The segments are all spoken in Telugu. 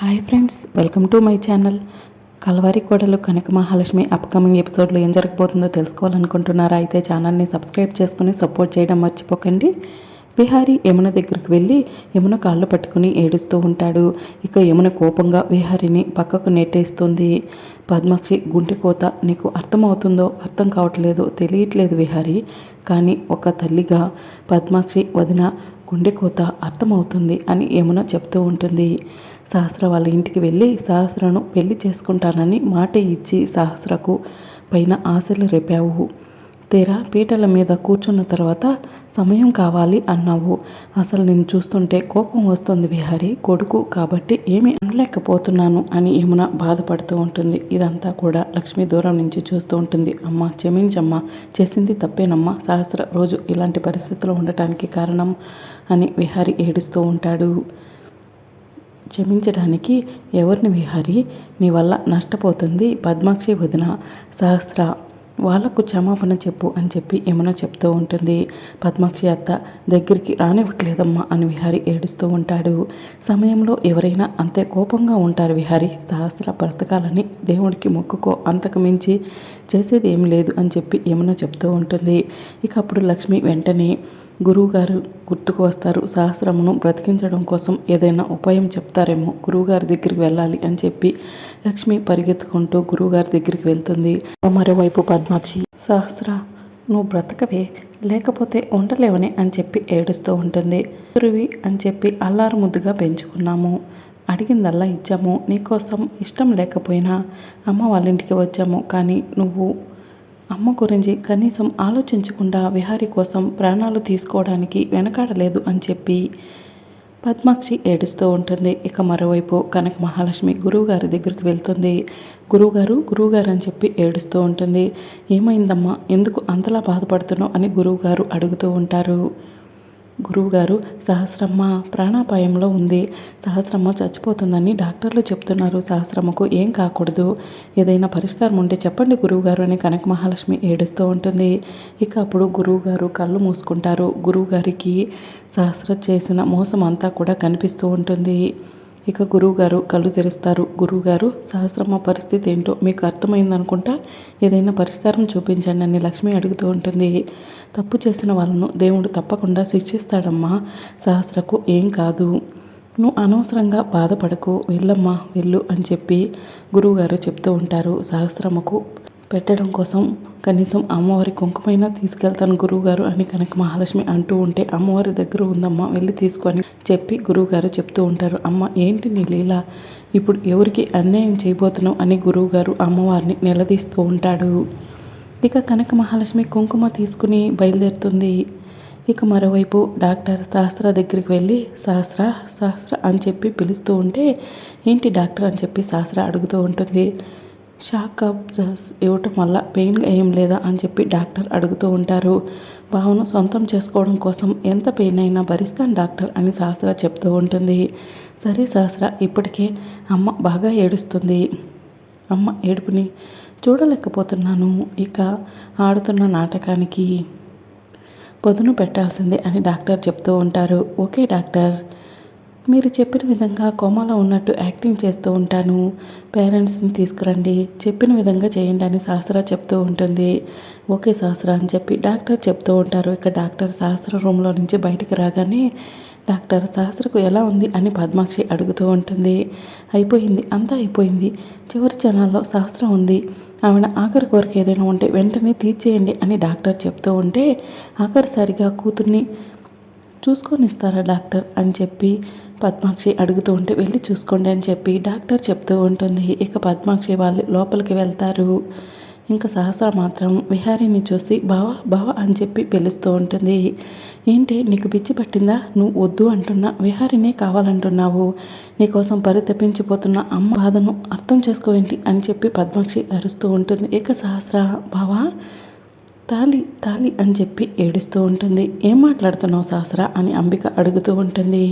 Hi friends welcome to my channel. Kalavari Kodalu Kanaka Mahalakshmi upcoming ఎపిసోడ్లో ఏం జరగబోతుందో తెలుసుకోవాలనుకుంటున్నారా అయితే ఛానల్ని సబ్స్క్రైబ్ చేసుకుని సపోర్ట్ చేయడం మర్చిపోకండి. విహారీ యమున దగ్గరికి వెళ్ళి యమున కాళ్ళు పట్టుకుని ఏడుస్తూ ఉంటాడు. ఇక యమున కోపంగా విహారిని పక్కకు నెట్టేస్తుంది. పద్మాక్షి గుంటె కోత నీకు అర్థమవుతుందో అర్థం కావట్లేదో తెలియట్లేదు విహారి. కానీ ఒక తల్లిగా పద్మాక్షి వదిన గుండె కోత అర్థమవుతుంది అని యమున చెప్తూ ఉంటుంది. సహస్ర వాళ్ళ ఇంటికి వెళ్ళి సహస్రను పెళ్ళి చేసుకుంటానని మాట ఇచ్చి సహస్రకు పైన ఆశలు రేపావు. తీరా పీటల మీద కూర్చున్న తర్వాత సమయం కావాలి అన్నావు. అసలు నేను చూస్తుంటే కోపం వస్తుంది విహారి. కొడుకు కాబట్టి ఏమీ అనలేకపోతున్నాను అని యమున బాధపడుతూ ఉంటుంది. ఇదంతా కూడా లక్ష్మి దూరం నుంచి చూస్తూ ఉంటుంది. అమ్మ క్షమించమ్మా. చేసింది తప్పేనమ్మా. సహస్ర రోజు ఇలాంటి పరిస్థితుల్లో ఉండటానికి కారణం అని విహారి ఏడుస్తూ ఉంటాడు. క్షమించడానికి ఎవరిని విహారి? నీ వల్ల నష్టపోతుంది పద్మాక్షి వదిన. సహస్ర వాళ్ళకు క్షమాపణ చెప్పు అని చెప్పి ఏమైనా చెప్తూ ఉంటుంది. పద్మాక్షి అత్త దగ్గరికి రానివ్వట్లేదమ్మా అని విహారి ఏడుస్తూ ఉంటాడు. సమయంలో ఎవరైనా అంతే కోపంగా ఉంటారు విహారి. సహస్ర బ్రతకాలని దేవుడికి మొక్కుకో అంతకు మించి చేసేది ఏం లేదు అని చెప్పి ఏమైనా చెప్తూ ఉంటుంది. ఇక అప్పుడు లక్ష్మి వెంటనే గురువుగారు గుర్తుకు వస్తారు. సహస్రమును బ్రతికించడం కోసం ఏదైనా ఉపాయం చెప్తారేమో గురువుగారి దగ్గరికి వెళ్ళాలి అని చెప్పి లక్ష్మి పరిగెత్తుకుంటూ గురువుగారి దగ్గరికి వెళ్తుంది. మరోవైపు పద్మాక్షి సహస్ర నువ్వు బ్రతకవే లేకపోతే ఉండలేవని అని చెప్పి ఏడుస్తూ ఉంటుంది. గురువి అని చెప్పి అల్లారు ముద్దుగా పెంచుకున్నాము. అడిగిందల్లా ఇచ్చాము. నీకోసం ఇష్టం లేకపోయినా అమ్మ వాళ్ళ ఇంటికి వచ్చాము. కానీ నువ్వు అమ్మ గురించి కనీసం ఆలోచించకుండా విహారి కోసం ప్రాణాలు తీసుకోవడానికి వెనకాడలేదు అని చెప్పి పద్మాక్షి ఏడుస్తూ ఉంటుంది. ఇక మరోవైపు కనక మహాలక్ష్మి గురువుగారి దగ్గరికి వెళ్తుంది. గురువుగారు గురువుగారు అని చెప్పి ఏడుస్తూ ఉంటుంది. ఏమైందమ్మా? ఎందుకు అంతలా బాధపడుతున్నావు? అని గురువుగారు అడుగుతూ ఉంటారు. గురువుగారు సహస్రమ్మ ప్రాణాపాయంలో ఉంది. సహస్రమ్మ చచ్చిపోతుందని డాక్టర్లు చెప్తున్నారు. సహస్రమ్మకు ఏం కాకూడదు. ఏదైనా పరిష్కారం ఉంటే చెప్పండి గురువుగారు అని కనక మహాలక్ష్మి ఏడుస్తూ ఉంటుంది. ఇక అప్పుడు గురువుగారు కళ్ళు మూసుకుంటారు. గురువుగారికి సహస్ర చేసిన మోసం అంతా కూడా కనిపిస్తూ ఉంటుంది. ఇక గురువుగారు కళ్ళు తెరుస్తారు. గురువుగారు సహస్రమ్మ పరిస్థితి ఏంటో మీకు అర్థమైందనుకుంటా ఏదైనా పరిష్కారం చూపించండి అని లక్ష్మి అడుగుతూ ఉంటుంది. తప్పు చేసిన వాళ్ళను దేవుడు తప్పకుండా శిక్షిస్తాడమ్మా. సహస్రకు ఏం కాదు. నువ్వు అనవసరంగా బాధపడకు. వెళ్ళమ్మా వెళ్ళు అని చెప్పి గురువుగారు చెప్తూ ఉంటారు. సహస్రమ్మకు పెట్టడం కోసం కనీసం అమ్మవారి కుంకుమైనా తీసుకెళ్తాను గురువుగారు అని కనుక మహాలక్ష్మి అంటూ ఉంటే అమ్మవారి దగ్గర ఉందమ్మా వెళ్ళి తీసుకొని చెప్పి గురువుగారు చెప్తూ ఉంటారు. అమ్మ ఏంటి నీ లీల? ఇప్పుడు ఎవరికి అన్యాయం చేయబోతున్నావు అని గురువుగారు అమ్మవారిని నిలదీస్తూ ఉంటాడు. ఇక కనక మహాలక్ష్మి కుంకుమ తీసుకుని బయలుదేరుతుంది. ఇక మరోవైపు డాక్టర్ శాస్త్ర దగ్గరికి వెళ్ళి శాస్త్ర శాస్త్ర అని చెప్పి పిలుస్తూ ఉంటే ఏంటి డాక్టర్ అని చెప్పి శాస్త్ర అడుగుతూ ఉంటుంది. షాక్ అబ్జర్వ్స్ ఇవ్వటం వల్ల పెయిన్ ఏం లేదా అని చెప్పి డాక్టర్ అడుగుతూ ఉంటారు. బావను సొంతం చేసుకోవడం కోసం ఎంత పెయిన్ అయినా భరిస్తాను డాక్టర్ అని సహస్ర చెప్తూ ఉంటుంది. సరే సహస్ర ఇప్పటికే అమ్మ బాగా ఏడుస్తుంది. అమ్మ ఏడుపుని చూడలేకపోతున్నాను. ఇక ఆడుతున్న నాటకానికి పొదును పెట్టాల్సిందే అని డాక్టర్ చెప్తూ ఉంటారు. Okay doctor. మీరు చెప్పిన విధంగా కోమాలో ఉన్నట్టు యాక్టింగ్ చేస్తూ ఉంటాను. పేరెంట్స్ని తీసుకురండి. చెప్పిన విధంగా చేయండి అని సహస్ర చెప్తూ ఉంటుంది. ఓకే సహస్ర అని చెప్పి డాక్టర్ చెప్తూ ఉంటారు. ఇక డాక్టర్ సహస్ర రూమ్లో నుంచి బయటకు రాగానే డాక్టర్ సహస్రకు ఎలా ఉంది అని పద్మాక్షి అడుగుతూ ఉంటుంది. అయిపోయింది. అంతా అయిపోయింది. చివరి జనాల్లో సహస్రం ఉంది. ఆవిడ ఆఖరి కోరిక ఏదైనా ఉంటే వెంటనే తీర్చేయండి అని డాక్టర్ చెప్తూ ఉంటే ఆఖరిసారిగా కూతుర్ని చూసుకొని ఇస్తారా డాక్టర్ అని చెప్పి పద్మాక్షి అడుగుతూ ఉంటే వెళ్ళి చూసుకోండి అని చెప్పి డాక్టర్ చెప్తూ ఉంటుంది. ఇక పద్మాక్షి వాళ్ళు లోపలికి వెళ్తారు. ఇంకా సహస్ర మాత్రం విహారీని చూసి బావ బావ అని చెప్పి పిలుస్తూ ఉంటుంది. ఏంటి నీకు పిచ్చి పట్టిందా? నువ్వు వద్దు అంటున్నా విహారినే కావాలంటున్నావు. నీకోసం పరితపించిపోతున్న అమ్మ బాధను అర్థం చేసుకోవేంటి అని చెప్పి పద్మాక్షి అరుస్తూ ఉంటుంది. ఇక సహస్ర బావా తాలి తాలి అని చెప్పి ఏడుస్తూ ఉంటుంది. ఏం మాట్లాడుతున్నావు సహస్ర? అని అంబిక అడుగుతూ ఉంటుంది.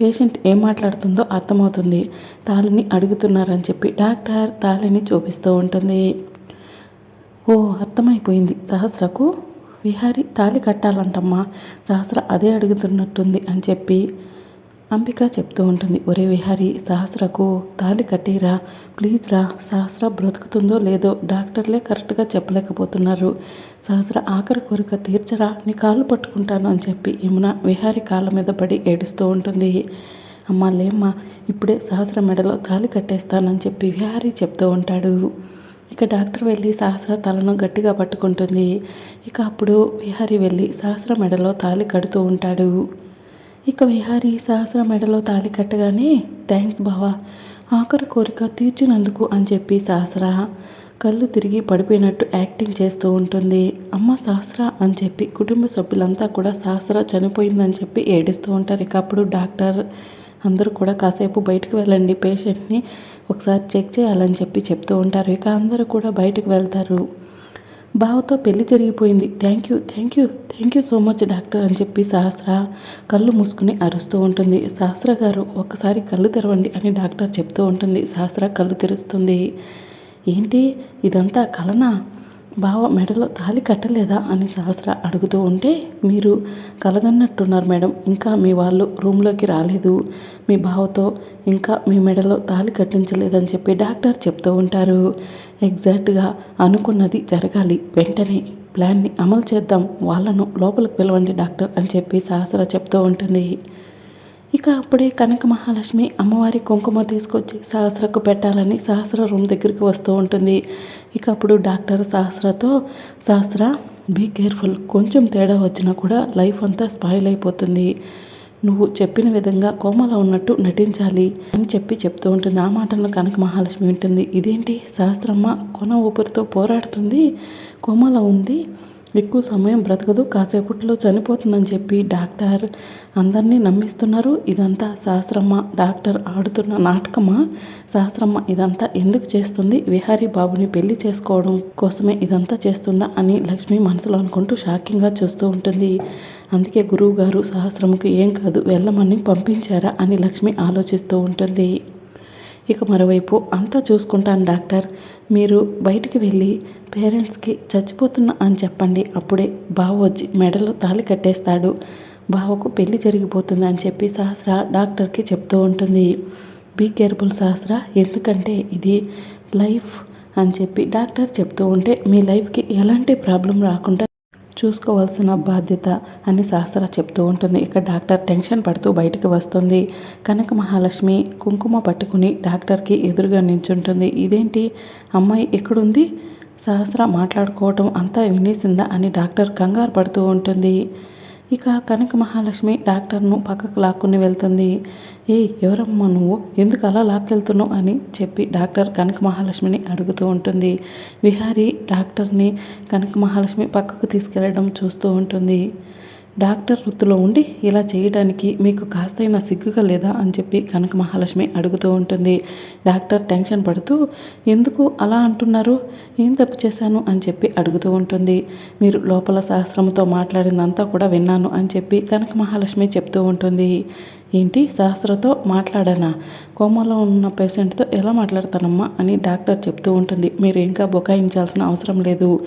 పేషెంట్ ఏం మాట్లాడుతుందో అర్థమవుతుంది. తాళిని అడుగుతున్నారని చెప్పి డాక్టర్ తాళిని చూపిస్తూ ఉంటుంది. ఓ అర్థమైపోయింది. సహస్రకు విహారి తాళి కట్టాలంటమ్మా. సహస్ర అదే అడుగుతున్నట్టుంది అని చెప్పి అంబిక చెప్తూ ఉంటుంది ఒరే విహారి సహస్రకు తాలి కట్టిరా ప్లీజ్ రా సహస్ర బ్రతుకుతుందో లేదో డాక్టర్లే కరెక్ట్గా చెప్పలేకపోతున్నారు. సహస్ర ఆఖరి కోరిక తీర్చరా నీ కాళ్ళు పట్టుకుంటాను అని చెప్పి యమున విహారి కాళ్ళ మీద పడి ఏడుస్తూ ఉంటుంది. అమ్మ లేమ్మా ఇప్పుడే సహస్ర మెడలో తాలి కట్టేస్తానని చెప్పి విహారి చెప్తూ ఉంటాడు. ఇక డాక్టర్ వెళ్ళి సహస్ర తలను గట్టిగా పట్టుకుంటుంది. ఇక అప్పుడు విహారి వెళ్ళి సహస్ర మెడలో తాలి కడుతూ ఉంటాడు. ఇక విహారి సహస్ర మెడలో తాలి కట్టగానే థ్యాంక్స్ బావా ఆఖరి కోరిక తీర్చినందుకు అని చెప్పి సహస్ర కళ్ళు తిరిగి పడిపోయినట్టు యాక్టింగ్ చేస్తూ ఉంటుంది. అమ్మ సహస్ర అని చెప్పి కుటుంబ సభ్యులంతా కూడా సహస్ర చనిపోయిందని చెప్పి ఏడుస్తూ ఉంటారు. ఇక అప్పుడు డాక్టర్ అందరూ కూడా కాసేపు బయటకు వెళ్ళండి పేషెంట్ని ఒకసారి చెక్ చేయాలని చెప్పి చెప్తూ ఉంటారు. ఇక అందరూ కూడా బయటకు వెళ్తారు. బావతో పెళ్ళి జరిగిపోయింది. Thank you thank you thank you so much doctor అని చెప్పి సహస్ర కళ్ళు మూసుకుని అరుస్తూ ఉంటుంది. సహస్ర గారు ఒక్కసారి కళ్ళు తెరవండి అని డాక్టర్ చెప్తూ ఉంటుంది. సహస్ర కళ్ళు తెరుస్తుంది. ఏంటి? ఇదంతా కలనా? బావ మెడలో తాలి కట్టలేదా అని సహస్ర అడుగుతూ ఉంటే మీరు కలగన్నట్టున్నారు మేడం. ఇంకా మీ వాళ్ళు రూమ్లోకి రాలేదు. మీ బావతో ఇంకా మీ మెడలో తాలి కట్టించలేదని చెప్పి డాక్టర్ చెప్తూ ఉంటారు. ఎగ్జాక్ట్గా అనుకున్నది జరగాలి. వెంటనే ప్లాన్ని అమలు చేద్దాం. వాళ్ళను లోపలికి పిలవండి డాక్టర్ అని చెప్పి సహస్ర చెప్తూ ఉంటుంది. ఇక అప్పుడే కనక మహాలక్ష్మి అమ్మవారి కుంకుమ తీసుకొచ్చి సహస్రకు పెట్టాలని సహస్ర రూమ్ దగ్గరికి వస్తూ ఉంటుంది. ఇక అప్పుడు డాక్టర్ సహస్రతో సహస్ర బీ కేర్ఫుల్ కొంచెం తేడా వచ్చినా కూడా లైఫ్ అంతా స్పాయిల్ అయిపోతుంది. నువ్వు చెప్పిన విధంగా కోమలో ఉన్నట్టు నటించాలి అని చెప్పి చెప్తూ ఉంటుంది. ఆ మాటలను కనక మహాలక్ష్మి ఉంటుంది ఇదేంటి? సహస్రమ్మ కొన ఊపిరితో పోరాడుతుంది? కోమలో ఉంది? ఎక్కువ సమయం బ్రతకదు కాసేపట్లో చనిపోతుందని చెప్పి డాక్టర్ అందరినీ నమ్మిస్తున్నారు. ఇదంతా సహస్రమ్మ డాక్టర్ ఆడుతున్న నాటకమా? సహస్రమ్మ ఇదంతా ఎందుకు చేస్తుంది? విహారీ బాబుని పెళ్ళి చేసుకోవడం కోసమే ఇదంతా చేస్తుందా అని లక్ష్మి మనసులో అనుకుంటూ షాకింగ్గా చూస్తూ ఉంటుంది. అందుకే గురువు గారు సహస్రముకు ఏం కాదు వెళ్ళమని పంపించారా అని లక్ష్మి ఆలోచిస్తూ ఉంటుంది. ఇక మరోవైపు అంతా చూసుకుంటాను డాక్టర్. మీరు బయటికి వెళ్ళి పేరెంట్స్కి చచ్చిపోతున్నా అని చెప్పండి. అప్పుడే బావ వచ్చి మెడలో తాళి కట్టేస్తాడు. బావకు పెళ్ళి జరిగిపోతుంది అని చెప్పి సహస్ర డాక్టర్కి చెప్తూ ఉంటుంది. బీ కేర్ఫుల్ సహస్ర ఎందుకంటే ఇది లైఫ్ అని చెప్పి డాక్టర్ చెప్తూ ఉంటే మీ లైఫ్కి ఎలాంటి ప్రాబ్లం రాకుండా చూసుకోవాల్సిన బాధ్యత అని సహస్ర చెప్తూ ఉంటుంది. ఇక డాక్టర్ టెన్షన్ పడుతూ బయటకు వస్తుంది. కనక మహాలక్ష్మి కుంకుమ పట్టుకుని డాక్టర్కి ఎదురుగా నించుంటుంది. ఇదేంటి? అమ్మాయి ఎక్కడుంది? సహస్ర మాట్లాడుకోవటం అంతా వినేసిందా? అని డాక్టర్ కంగారు పడుతూ ఉంటుంది. ఇక కనక మహాలక్ష్మి డాక్టర్ను పక్కకు లాక్కుని వెళ్తుంది. ఏ ఎవరమ్మా నువ్వు? ఎందుకు అలా లాక్కెళ్తున్నావు అని చెప్పి డాక్టర్ కనక మహాలక్ష్మిని అడుగుతూ ఉంటుంది. విహారీ డాక్టర్ని కనక మహాలక్ష్మి పక్కకు తీసుకెళ్ళడం చూస్తూ ఉంటుంది. డాక్టర్ వృత్తిలో ఉండి ఇలా చేయడానికి మీకు కాస్తైనా సిగ్గుగా లేదా అని చెప్పి కనక మహాలక్ష్మి అడుగుతూ ఉంటుంది. డాక్టర్ టెన్షన్ పడుతూ ఎందుకు అలా అంటున్నారు? ఏం తప్పు చేశాను? అని చెప్పి అడుగుతూ ఉంటుంది. మీరు లోపల సహస్రముతో మాట్లాడిందంతా కూడా విన్నాను అని చెప్పి కనక మహాలక్ష్మి చెప్తూ ఉంటుంది. ఏంటి సహస్రతో మాట్లాడానా? కోమలో ఉన్న పేషెంట్తో ఎలా మాట్లాడతానమ్మా అని డాక్టర్ చెప్తూ ఉంటుంది. మీరు ఇంకా బొకాయించాల్సిన అవసరం లేదు.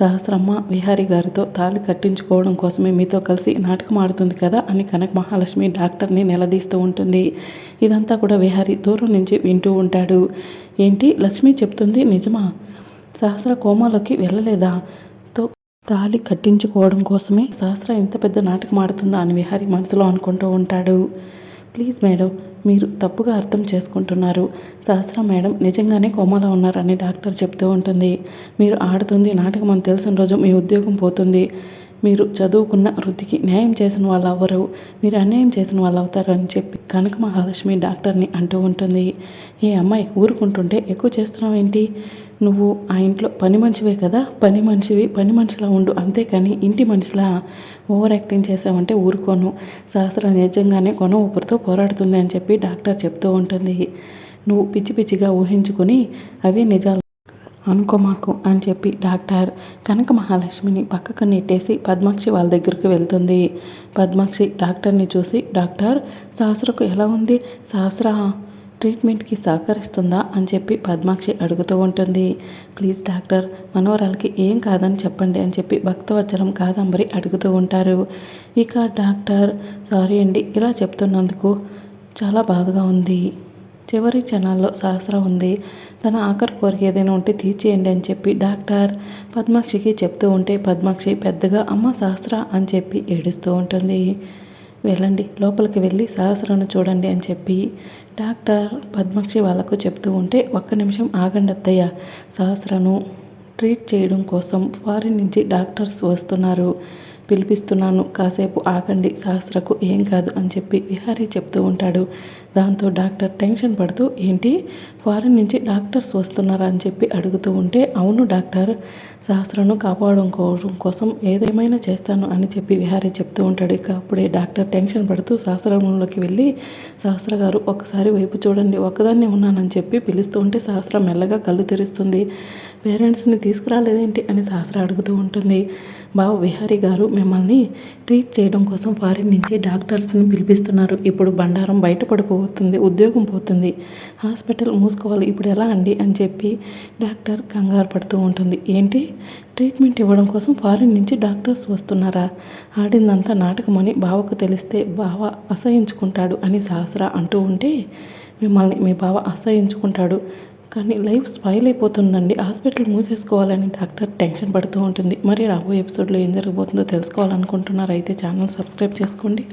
సహస్రమ్మ విహారీ గారితో తాళి కట్టించుకోవడం కోసమే మీతో కలిసి నాటకం ఆడుతుంది కదా అని కనక మహాలక్ష్మి డాక్టర్ని నిలదీస్తూ ఉంటుంది. ఇదంతా కూడా విహారీ దూరం నుంచి వింటూ ఉంటాడు. ఏంటి లక్ష్మి చెప్తుంది నిజమా? సహస్ర కోమాలోకి వెళ్ళలేదా? తాలి తాళి కట్టించుకోవడం కోసమే శాస్త్ర ఎంత పెద్ద నాటకం ఆడుతుందా అని విహారీ మనసులో అనుకుంటూ ఉంటాడు. ప్లీజ్ మేడం మీరు తప్పుగా అర్థం చేసుకుంటున్నారు. సహస్ర మేడం నిజంగానే కోమలో ఉన్నారని డాక్టర్ చెప్తూ ఉంటుంది. మీరు ఆడుతుంది నాటకం అని తెలిసిన రోజు మీ ఉద్యోగం పోతుంది. మీరు చదువుకున్న వృత్తికి న్యాయం చేసిన వాళ్ళు అవ్వరు మీరు అన్యాయం చేసిన వాళ్ళు అవుతారు అని చెప్పి కనక మహాలక్ష్మి డాక్టర్ని అంటూ ఉంటుంది. ఏ అమ్మాయి ఊరుకుంటుంటే ఎక్కువ చేస్తున్నావు ఏంటి? నువ్వు ఆ ఇంట్లో పని మనిషివే కదా? పని మనిషివి పని మనిషిలా ఉండు అంతేకాని ఇంటి మనిషిలా ఓవర్ యాక్టింగ్ చేసావంటే ఊరుకోను. సహస్ర నిజంగానే కొన ఊపిరితో పోరాడుతుంది అని చెప్పి డాక్టర్ చెప్తూ ఉంటుంది. నువ్వు పిచ్చి పిచ్చిగా ఊహించుకొని అవే నిజాలు అనుకోమాకు అని చెప్పి డాక్టర్ కనక మహాలక్ష్మిని పక్కకు నెట్టేసి పద్మాక్షి వాళ్ళ దగ్గరికి వెళ్తుంది. పద్మాక్షి డాక్టర్ని చూసి డాక్టర్ సహస్రకు ఎలా ఉంది? సహస్ర ట్రీట్మెంట్కి సహకరిస్తుందా? అని చెప్పి పద్మాక్షి అడుగుతూ ఉంటుంది. ప్లీజ్ డాక్టర్ మనోరాలకి ఏం కాదని చెప్పండి అని చెప్పి భక్తవచ్చరం కాదంబరి అడుగుతూ ఉంటారు. ఇక డాక్టర్ సారీ అండి ఇలా చెప్తున్నందుకు చాలా బాధగా ఉంది. చివరి క్షణాల్లో సహస్ర ఉంది. తన ఆఖరి కోరిక ఏదైనా ఉంటే తీర్చేయండి అని చెప్పి డాక్టర్ పద్మాక్షికి చెప్తూ ఉంటే పద్మాక్షి పెద్దగా అమ్మ సహస్ర అని చెప్పి ఏడుస్తూ ఉంటుంది. వెళ్ళండి లోపలికి వెళ్ళి సహస్రను చూడండి అని చెప్పి డాక్టర్ పద్మాక్షి వాళ్ళకు చెప్తూ ఉంటే ఒక్క నిమిషం ఆగండి అత్తయ్య. సహస్రను ట్రీట్ చేయడం కోసం ఫారిన్ నుంచి డాక్టర్స్ వస్తున్నారు. పిలిపిస్తున్నాను కాసేపు ఆగండి సహస్రకు ఏం కాదు అని చెప్పి విహారీ చెప్తూ ఉంటాడు. దాంతో డాక్టర్ టెన్షన్ పడుతూ ఏంటి? ఫారిన్ నుంచి డాక్టర్స్ వస్తున్నారా? అని చెప్పి అడుగుతూ ఉంటే అవును డాక్టర్ శాస్త్రను కాపాడుకోవడం కోసం ఏదేమైనా చేస్తాను అని చెప్పి విహారీ చెప్తూ ఉంటాడు. ఇక అప్పుడే డాక్టర్ టెన్షన్ పడుతూ శాస్త్రంలోకి వెళ్ళి సహస్ర గారు ఒకసారి వైపు చూడండి ఒకదాన్ని ఉన్నానని చెప్పి పిలుస్తూ ఉంటే శాస్త్రం మెల్లగా కళ్ళు తెరుస్తుంది. పేరెంట్స్ని తీసుకురాలేదేంటి అని సహస్ర అడుగుతూ ఉంటుంది. బాబు విహారీ గారు మిమ్మల్ని ట్రీట్ చేయడం కోసం ఫారిన్ నుంచి డాక్టర్స్ని పిలిపిస్తున్నారు. ఇప్పుడు బండారం బయటపడిపోతుంది ఉద్యోగం పోతుంది. హాస్పిటల్ మూసుకోవాలి ఇప్పుడు ఎలా అండి అని చెప్పి డాక్టర్ కంగారు పడుతూ ఉంటుంది. ఏంటి? ట్రీట్మెంట్ ఇవ్వడం కోసం ఫారిన్ నుంచి డాక్టర్స్ వస్తున్నారా? ఆడిందంతా నాటకమని బావకు తెలిస్తే బావ అసహించుకుంటాడు అని సహస్ర అంటూ ఉంటే మిమ్మల్ని మీ బావ అసహించుకుంటాడు. కానీ లైఫ్ స్పాయిల్ అయిపోతుందండి. హాస్పిటల్ మూసేసుకోవాలని డాక్టర్ టెన్షన్ పడుతూ ఉంటుంది. మరి రాబోయే ఎపిసోడ్లో ఏం జరగబోతుందో తెలుసుకోవాలనుకుంటున్నారు అయితే ఛానల్ సబ్స్క్రైబ్ చేసుకోండి.